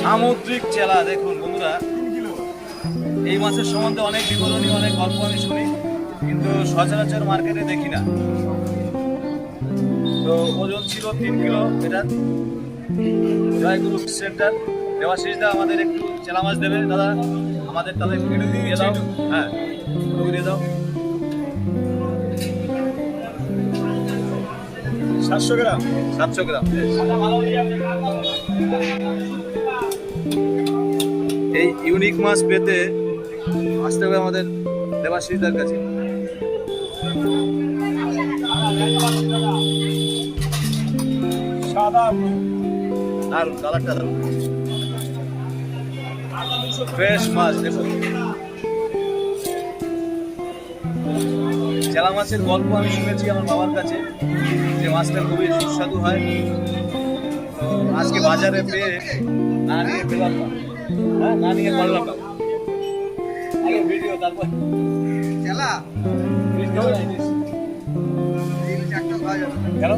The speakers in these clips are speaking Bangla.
সামুদ্রিক চেলা, দেখুন বন্ধুরা। এই মাছের সম্বন্ধে অনেক বিবরণী, অনেক গল্প আমি শুনি, কিন্তু সচরাচর মার্কেটে দেখি না। তো ওজন ছিল তিন কিলো এটা জয়গুরু সেন্টার দেওয়াশিস দা আমাদের একটু চেলা মাছ দেবে। দাদা, আমাদের তাহলে একটু দিয়ে দাও। হ্যাঁ দিয়ে দাও। সাতশো গ্রাম? সাতশো গ্রাম এই ইউনিক মাছ পেতে আসতে হবে আমাদের দেবাশিসদার কাছে। দারুণ কালারটা দারুণ ফ্রেশ মাছ, দেখুন। চেলা মাছের গল্প আমি শুনেছি আমার বাবার কাছে যে মাছটা খুবই সুস্বাদু হয়। তো আজকে বাজারে পেয়ে না নিয়ে পেলাম না। হ্যাঁ না নিয়ে পারলাম না। আগে ভিডিও তারপর। কেন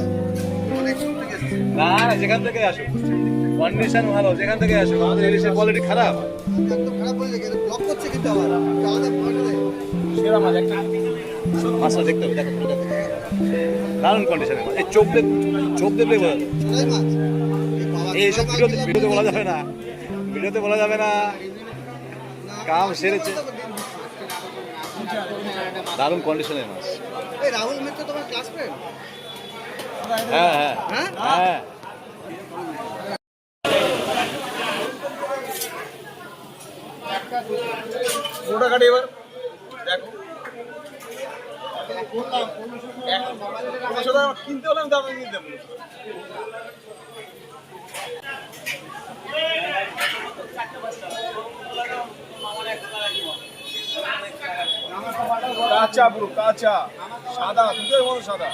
না যেখান থেকে আসুক কন্ডিশন ভালো যেখান থেকে আসুক আমাদের ইলিশের কোয়ালিটি খারাপ। খারাপ বলে ব্লক করছে কিন্তু আবার। সেরা মাছ একটা মাছটা দেখতে হবে দেখো দারুণ কন্ডিশনে এই চোখ দেখ চোখ দেখলে বোঝা যায়। এই সব ভিডিওতে ভিডিওতে বলা যাবে না। ভিডিওতে বলা যাবে না। কাম সেরেছে। দারুণ কন্ডিশনের মাছ। রাহুল মিত্র তোমার ক্লাস ফ্রেন্ড হ্যাঁ হ্যাঁ। হ্যাঁ? হ্যাঁ। ওটা কাটি এবার। দেখো। কিনতে হলে আমি দাম কিনতে কাঁচা পুরো কাঁচা। সাদা দুধের মতো সাদা।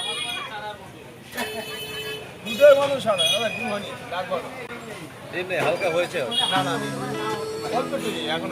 দুধের মতো সাদা। দাদা ডিম হয়নি। এমনি হালকা হয়েছে। না না অল্প এখন।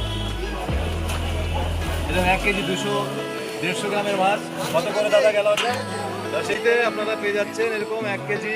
এরকম এক কেজি দুশো, দেড়শো গ্রামের মাছ কত করে দাদা গেল? আছে তো সেইতে আপনারা পেয়ে যাচ্ছেন এরকম এক কেজি।